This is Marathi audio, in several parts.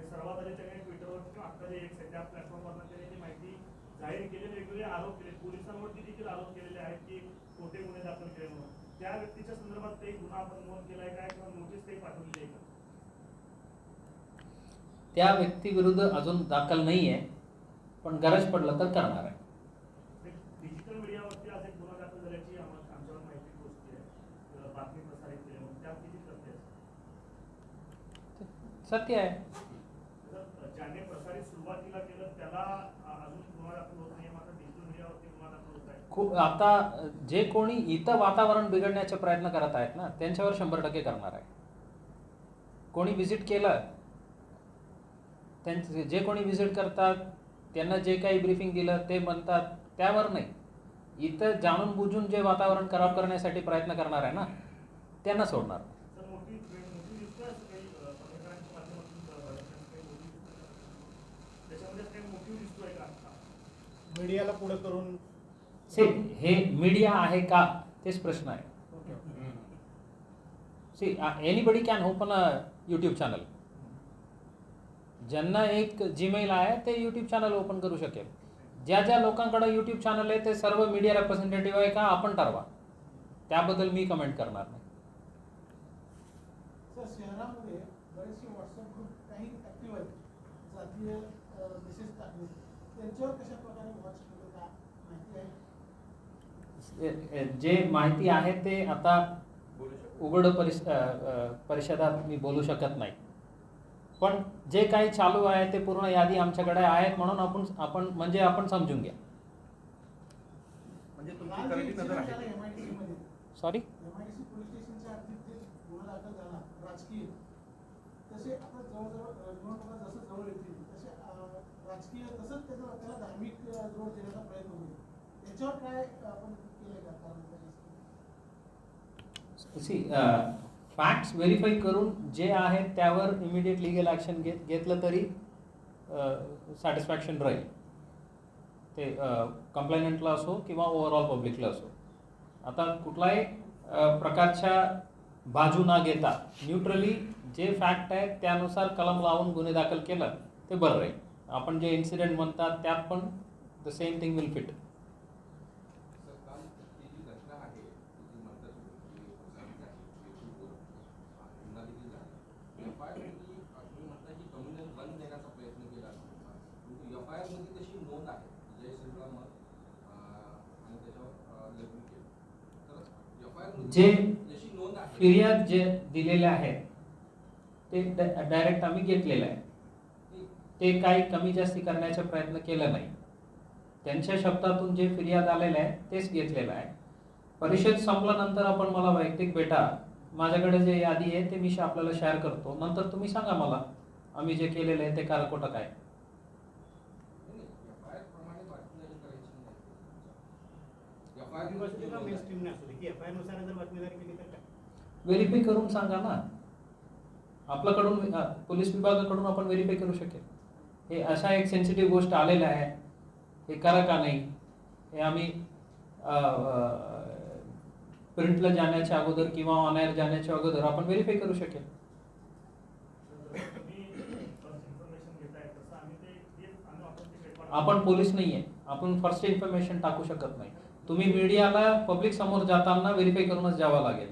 ते सर्वात आधी त्यांनी ट्विटरवर किंवा आता जे एक सध्या प्लॅटफॉर्मवर त्यांनी ती माहिती जाहीर केलेले वेगवेगळे आरोप केले. पोलिसांवरती देखील आरोप केलेले आहेत की खोटे गुन्हे दाखल केले म्हणून. त्या व्यक्तीच्या संदर्भात ते गुन्हा आपण नोंद केलाय काय किंवा नोटीस ते पाठवलेली आहे का? त्या व्यक्तीविरुद्ध अजून दाखल नाही आहे पण गरज पडलं तर करणार आहे. आहे. केली सत्य आहे सत्य आहे जर ज्याने प्रसारित सुरुवातीला केलं त्याला अजून गुन्हा दाखल होत नाही मात्र डिजिटल मीडियावरती गुन्हा दाखल होत आहे. खूप आता जे कोणी इथं वातावरण बिघडण्याचे प्रयत्न करत आहेत ना त्यांच्यावर शंभर टक्के करणार आहे. कोणी व्हिजिट केलं त्यांचे जे कोणी व्हिजिट करतात त्यांना जे काही ब्रीफिंग दिलं ते म्हणतात त्यावर नाही. इथं जाणून बुजून जे वातावरण खराब करण्यासाठी प्रयत्न करणार आहे ना त्यांना सोडणार तर मोठी मोठी दिसतोय असं काही अं, पत्रकारांच्या माध्यमातून अं, बघितल्यास काही मोठी दिसतोय का? त्याच्यामध्ये काही मोटिव्ह दिसतोय का आता मीडियाला पुढे करून से हे मीडिया आहे का? तेच प्रश्न आहे. See anybody can open a YouTube channel ज्यांना एक जीमेल आहे ते यूट्यूब चॅनल ओपन करू शकेल. ज्या ज्या लोकांकडे यूट्यूब चॅनल आहे ते सर्व मीडिया रेप्रेझेंटेटिव्ह आहे का? आपण ठरवा. त्याबद्दल मी कमेंट करणार नाही. सर शहरामध्ये बरेचसे व्हॉट्सअप ग्रुप काही ॲक्टिव्ह आहेत. जातीय मेसेज टाकणे आहे? जे माहिती आहे ते आता उघड परिस परिषदात मी बोलू शकत नाही. पण जे काही चालू आहे ते पूर्ण यादी आमच्याकडे आहेत म्हणून आपण आपण म्हणजे आपण समजून घ्या. म्हणजे आहे. सॉरी तसे आता जवळजवळ निवडणुका जसं जवळ येतील तसे राजकीय तसंच त्याचा त्याला धार्मिक जोड देण्याचा प्रयत्न होईल. त्याच्यावर काय आपण केलं का कारण फॅक्ट्स व्हेरीफाय करून जे आहेत त्यावर इमिडिएट लिगल ॲक्शन घेत घेतलं तरी सॅटिस्फॅक्शन राहील. ते कंप्लेनंटला असो किंवा ओव्हरऑल पब्लिकला असो. आता कुठलाही प्रकारच्या बाजू न घेता न्यूट्रली जे फॅक्ट आहेत त्यानुसार कलम लावून गुन्हे दाखल केलं ते बरं राहील. आपण जे इन्सिडेंट म्हणतात त्यात पण the same thing will fit जे फिर्याद जे दिलेले आहेत ते डायरेक्ट आम्ही घेतलेलं आहे. ती काही कमी जास्ती करण्याचा प्रयत्न केला नाही. त्यांच्या शब्दातून जे फिर्याद आलेलं आहे तेच घेतलेलं आहे. परिषद संपल्यानंतर आपण मला वैयक्तिक भेटा. माझ्याकडे जे यादी आहे ते मी आपल्याला शेअर करतो. नंतर तुम्ही सांगा मला आम्ही जे केलेलं आहे ते कार खोटं काय? नाही एफ आयनुसार जर बातमीदारी केली तर व्हेरीफाय करून सांगा ना. आपल्याकडून पोलीस विभागाकडून आपण व्हेरीफाय करू शकेल. हे अशा एक सेन्सिटिव्ह गोष्ट आलेलं आहे. हे करा का नाही? हे आम्ही प्रिंटला जाण्याच्या अगोदर किंवा ऑन एअर जाण्याच्या अगोदर आपण व्हेरीफाय करू शकेल. आपण आपण पोलीस नाही आहे आपण फर्स्ट इन्फॉर्मेशन टाकू शकत नाही. तुम्ही मीडियाला पब्लिक समोर जाताना व्हेरीफाय करूनच जावं लागेल.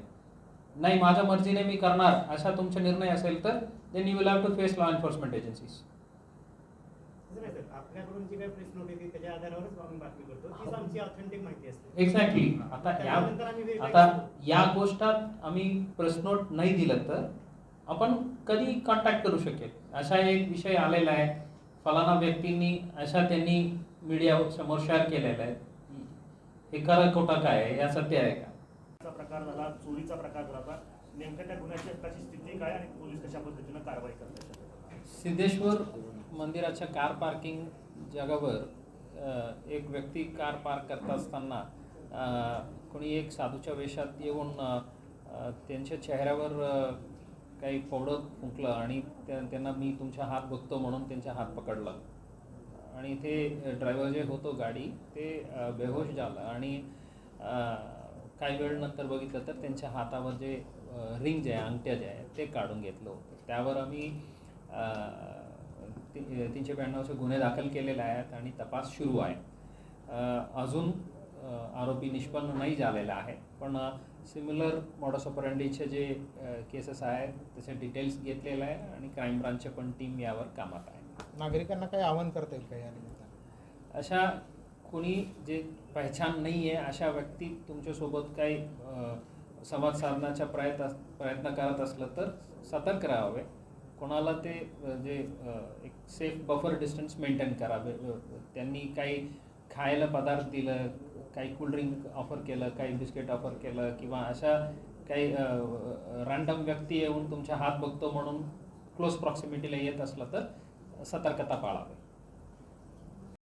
नाही माझ्या मर्जीने मी करणार असा तुमचा निर्णय असेल तर then you will have to face law enforcement agencies exactly आता या आता. या गोष्टात आम्ही प्रेस नोट नाही दिलं तर आपण कधी कॉन्टॅक्ट करू शकेल? असा एक विषय आलेला आहे. फलाना व्यक्तींनी अशा त्यांनी मीडिया समोर शेअर केलेला आहे. हे खरं खोटं काय आहे? या सत्य आहे का? चा प्रकार झाला चोरीचा प्रकार झाला नेमक्या त्या गुन्ह्याची आताची स्थिती काय आणि पोलीस कशा पद्धतीनं कारवाई करतात? सिद्धेश्वर मंदिराच्या कार पार्किंग जागावर एक व्यक्ती कार पार्क करत असताना कोणी एक साधूच्या वेशात येऊन त्यांच्या चेहऱ्यावर काही पौडं फुंकलं आणि त्यांना मी तुमच्या हात बघतो म्हणून त्यांचा हात पकडला. आणि ते ड्रायव्हर जे होतो गाडी ते बेहोश झालं आणि काही वेळ नंतर बघितलं तर त्यांच्या हातावर जे रिंग जे आहे अंगठ्या जे आहे ते काढून घेतलं होतं. त्यावर आम्ही ती- तीनशे ब्याण्णवचे गुन्हे दाखल केलेले आहेत आणि तपास सुरू आहे. अजून आरोपी निष्पन्न नाही झालेला आहे पण सिमिलर मॉडस ऑपरेंडीचे जे केसेस आहेत त्याचे डिटेल्स घेतलेले आहे आणि क्राईम ब्रांचचे पण टीम यावर कामात आहे. नागरिकांना काही आवाहन करता येईल का या निमित्तानं? अशा कोणी जे पहचान नाही आहे अशा व्यक्ती तुमच्यासोबत काही संवाद साधण्याचा प्रयत्न प्रयत्न करत असलं तर सतर्क राहावे. कोणाला ते जे एक सेफ बफर डिस्टन्स मेंटेन करावे. त्यांनी काही खायला पदार्थ दिलं काही कोल्ड्रिंक ऑफर केलं काही बिस्किट ऑफर केलं किंवा अशा काही रँडम व्यक्ती येऊन तुमच्या हात बघतो म्हणून क्लोज प्रॉक्सिमिटीला येत असलं तर सतर्कता पाळावी.